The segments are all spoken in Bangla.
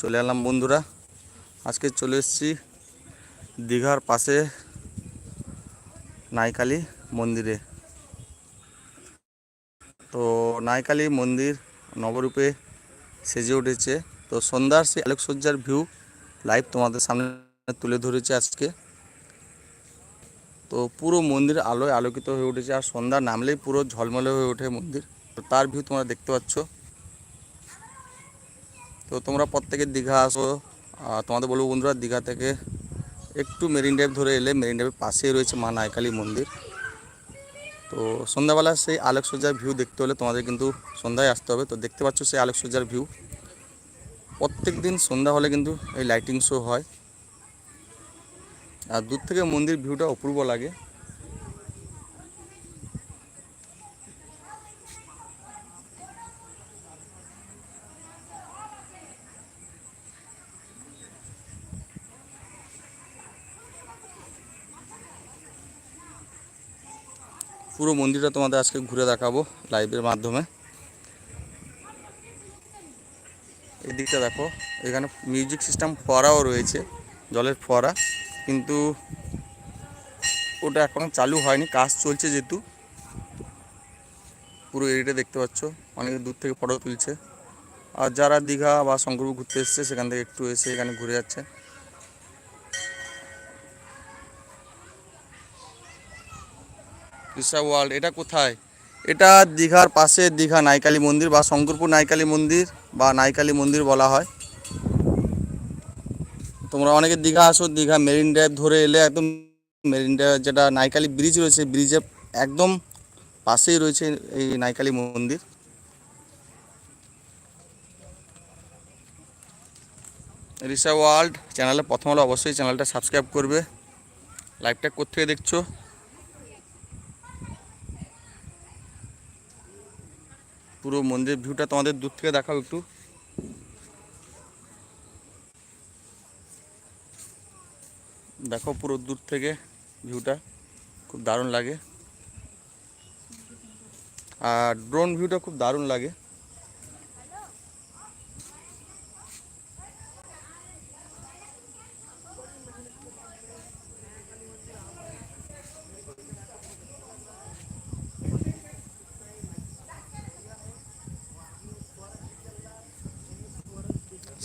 চলে এলাম বন্ধুরা। আজকে চলে এসেছি দীঘার পাশে নাইকালি মন্দিরে। তো নাইকালি মন্দির নবরূপে সেজে উঠেছে। তো সন্ধ্যার সেই আলোকসজ্জার ভিউ লাইভ তোমাদের সামনে তুলে ধরেছে আজকে। তো পুরো মন্দির আলোয় আলোকিত হয়ে উঠেছে আর সন্ধ্যা নামলেই পুরো ঝলমলে হয়ে ওঠে মন্দির। তো তার ভিউ তোমরা দেখতে পাচ্ছ। তো তোমরা প্রত্যেকে দীঘা আসো। তোমাদের বলব বন্ধুরা, দীঘা থেকে একটু মেরিন ড্রাইভ ধরে এলে মেরিন ড্রাইভের পাশেই রয়েছে মা নায়কালী মন্দির। তো সন্ধ্যাবেলা সেই আলোকসজ্জার ভিউ দেখতে হলে তোমাদের কিন্তু সন্ধ্যায় আসতে হবে। তো দেখতে পাচ্ছ সেই আলোকসজ্জার ভিউ প্রত্যেক দিন সন্ধ্যা হলে কিন্তু এই লাইটিং শো হয়। আর দূর থেকে মন্দির ভিউটা অপূর্ব লাগে। পুরো মন্দিরটা তোমাদের আজকে ঘুরে দেখাবো লাইভের মাধ্যমে। এই দিকটা দেখো, এখানে মিউজিক সিস্টেম ফোয়ারাও রয়েছে, জলের ফোয়ারা। কিন্তু ওটা এখনও চালু হয়নি, কাজ চলছে যেহেতু। পুরো এরিয়াটা দেখতে পাচ্ছ, অনেক দূর থেকে ফটো তুলছে। আর যারা দীঘা বা শঙ্করপুর ঘুরতে এসছে, সেখান থেকে একটু এসে এখানে ঘুরে যাচ্ছে। কৃষা ওয়ার্ল্ড এটা কোথায়? এটা দীঘার পাশে দীঘা নাইকালী মন্দির বা শঙ্করপুর নাইকালী মন্দির বা নাইকালী মন্দির বলা হয়। তোমরা অনেকে দীঘা আসো, দীঘা মেরিন ড্রাইভ ধরে এলে একদম মেরিন ড্রাইভ, যেটা নাইকালী ব্রিজ রয়েছে ব্রিজের একদম পাশেই রয়েছে এই নাইকালী মন্দির। রিসা ওয়ার্ল্ড চ্যানেলে প্রথম হলে অবশ্যই চ্যানেলটা সাবস্ক্রাইব করবে। লাইভটা কোথেকে দেখছ? পুরো মন্দির ভিউটা তোমাদের দূর থেকে দেখাও একটু। দেখো পুরো দূর থেকে ভিউটা খুব দারুণ লাগে। আর ড্রোন ভিউটা খুব দারুণ লাগে।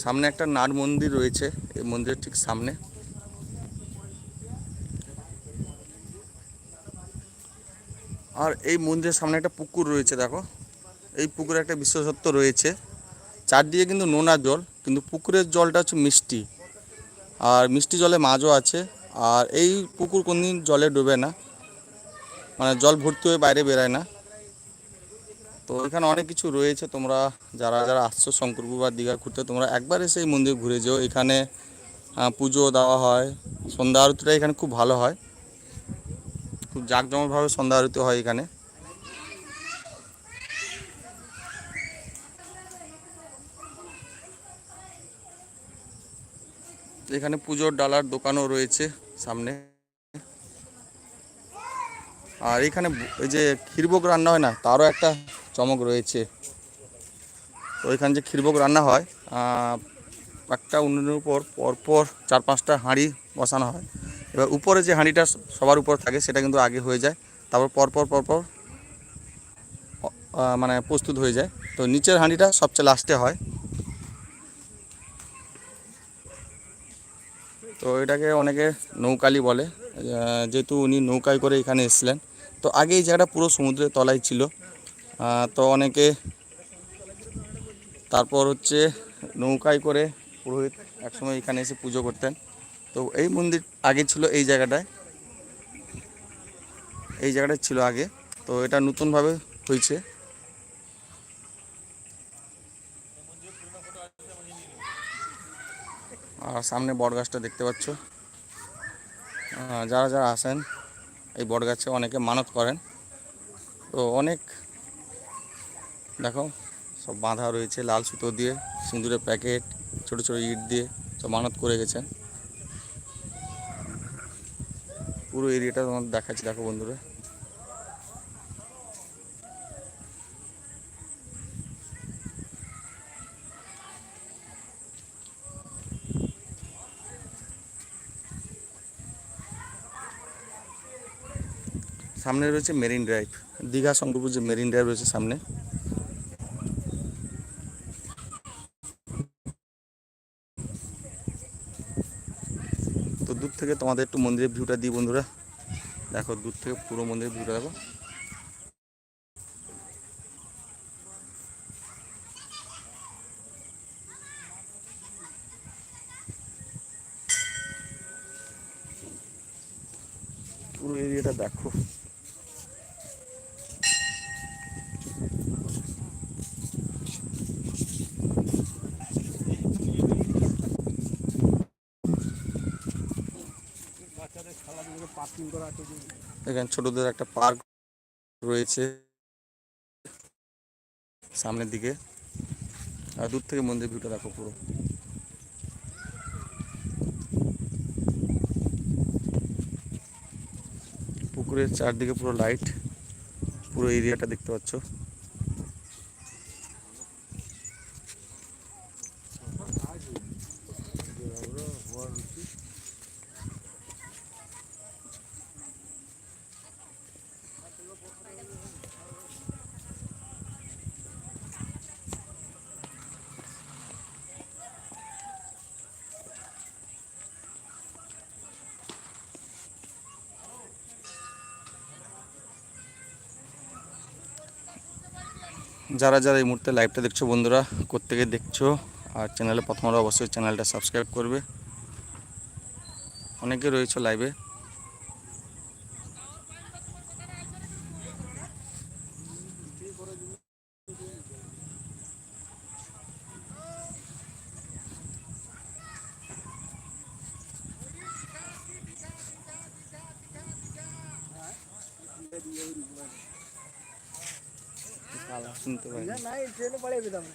সামনে একটা নার মন্দির রয়েছে, এই মন্দিরের ঠিক সামনে। আর এই মন্দিরের সামনে একটা পুকুর রয়েছে, দেখো। এই পুকুরে একটা বিশেষত্ব রয়েছে। চারদিকে কিন্তু নোনা জল, কিন্তু পুকুরের জলটা হচ্ছে মিষ্টি। আর মিষ্টি জলে মাছও আছে। আর এই পুকুর কোনদিন জলে ডোবে না। মানে জল ভর্তি হয়ে বাইরে বেরোয় না। তো এখানে অনেক কিছু রয়েছে। তোমরা যারা যারা আসছো শঙ্করপুর বা দীঘা ঘুরতে, তোমরা একবার এসে এই মন্দির ঘুরে যেও। এখানে পুজো দেওয়া হয়। সন্ধ্যা আরতিটা এখানে খুব ভালো হয়। খুব জাঁকজমকভাবে সন্ধ্যা আরতি হয় এখানে। এখানে পুজোর ডালার দোকানও রয়েছে সামনে। আর এখানে এই যে ক্ষীরভোগ রান্না হয় না, তারও একটা চমক রয়েছে। তো এখানে যে ক্ষীরভোগ রান্না হয় একটা উনুনের উপর পরপর চার পাঁচটা হাঁড়ি বসানো হয়। এবার উপরে যে হাঁড়িটা সবার উপর থাকে, সেটা কিন্তু আগে হয়ে যায়, তারপর পরপর পরপর মানে প্রস্তুত হয়ে যায়। তো নিচের হাঁড়িটা সবচেয়ে লাস্টে হয়। তো এটাকে অনেকে নৌকালি বলে যেহেতু উনি নৌকায় করে এখানে এসেছিলেন, তো আগে এই জায়গাটা পুরো সমুদ্রের তলায় ছিল। তো অনেকে তারপর হচ্ছে নৌকায় করে পুরোহিত একসময় এখানে এসে পুজো করতেন। তো এই মন্দির আগে ছিল এই জায়গাটায়। এই জায়গাটা ছিল আগে। তো এটা নতুনভাবে হয়েছে। আর সামনে বটগাছটা দেখতে পাচ্ছ। যারা যারা আসেন, এই বটগাছে অনেকে মানত করেন। তো অনেক দেখো, সব বাঁধা রয়েছে লাল সুতো দিয়ে, সিঁদুরের প্যাকেট, ছোট ছোট ইট দিয়ে সব মানত করে গেছে পুরো এরিয়াটা তোমার দেখাচ্ছি, দেখো বন্ধুরা। সামনে রয়েছে মেরিন ড্রাইভ, দীঘা শঙ্করপুর যে মেরিন ড্রাইভ রয়েছে সামনে। থেকে তোমাদের একটু মন্দিরের ভিউটা দিই বন্ধুরা। দেখো দূর থেকে পুরো মন্দিরের ভিউটা দেখো। পুরো এরিয়াটা দেখো বাচ্চাদের খেলার জন্য পার্কিং করা আছে যে এখানে ছোটদের একটা পার্ক রয়েছে সামনের দিকে। আর দূর থেকে মন্দির ভিউটা দেখো পুরো। পুকুরের চারদিকে পুরো লাইট পুরো এরিয়াটা দেখতে পাচ্ছ। যারা যারা এই মুহূর্তে লাইভটা দেখছ বন্ধুরা কোত্থেকে দেখছ আর চ্যানেলে প্রথমবার অবশ্যই চ্যানেলটা সাবস্ক্রাইব করবে। অনেকে রয়েছে লাইভে শুনতে পাই নাই ট্রেনে পড়ে যেতাম।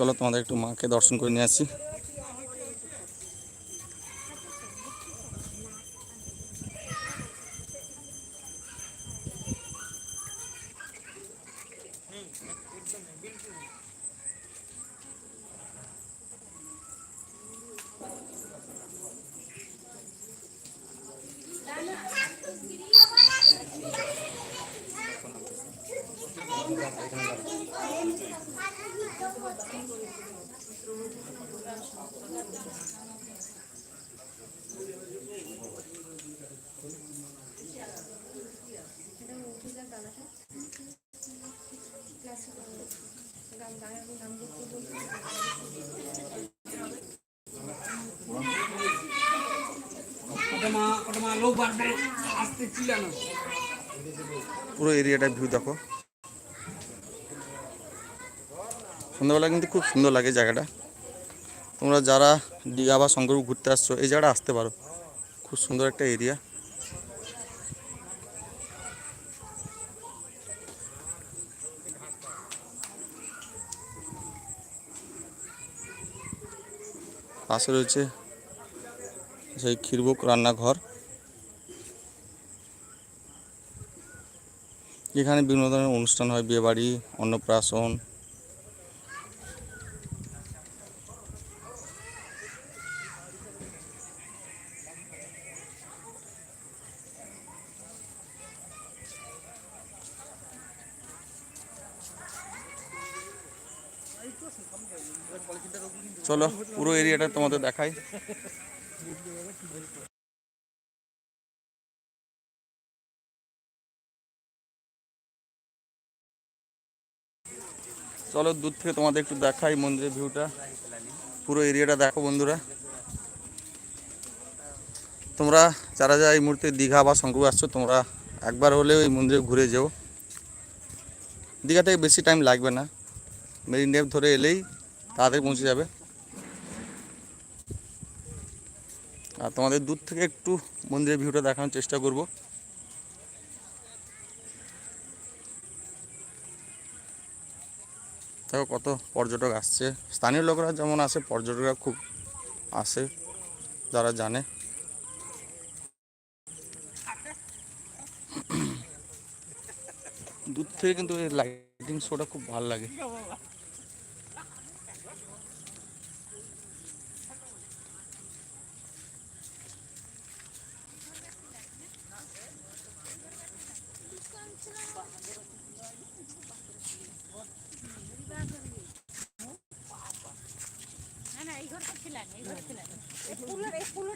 চলো তোমাদের একটু মাকে দর্শন করে নিয়ে আসি। ওটা পুরো এরিয়াটা ভিউ দেখো। সন্ধ্যাবেলা কিন্তু খুব সুন্দর লাগে জায়গাটা। তোমরা যারা দীঘা বা শঙ্করপুর ঘুরতে আসছো, এই জায়গাটা আসতে পারো। খুব সুন্দর একটা এরিয়া। পাশে রয়েছে সেই ক্ষীরভোগ রান্নাঘর। এখানে বিভিন্ন ধরনের অনুষ্ঠান হয়, বিয়েবাড়ি, অন্নপ্রাশন। চলো পুরো এরিয়াটা তোমাদের দেখাই। চলো দূর থেকে তোমাদের একটু দেখাই মন্দিরের ভিউটা পুরো এরিয়াটা দেখো বন্ধুরা। তোমরা যারা যারা এই মুহূর্তে দীঘা বা শঙ্কর আসছো, তোমরা একবার হলেও এই মন্দিরে ঘুরে যেও। দীঘা থেকে বেশি টাইম লাগবে না। মেরিন ড্রাইভ ধরে এলেই তাড়াতাড়ি পৌঁছে যাবে। আর তোমাদের দূর থেকে একটু মন্দিরের ভিউটা দেখানোর চেষ্টা করব। দেখো কত পর্যটক আসছে। স্থানীয় লোকরা যেমন আসে, পর্যটকরা খুব আসে, যারা জানে। দূর থেকে কিন্তু এই লাইটিং শোটা খুব ভালো লাগে না না এই ঘরটা ছিল না এই ঘর ছিল না এই ফুলের এই ছিল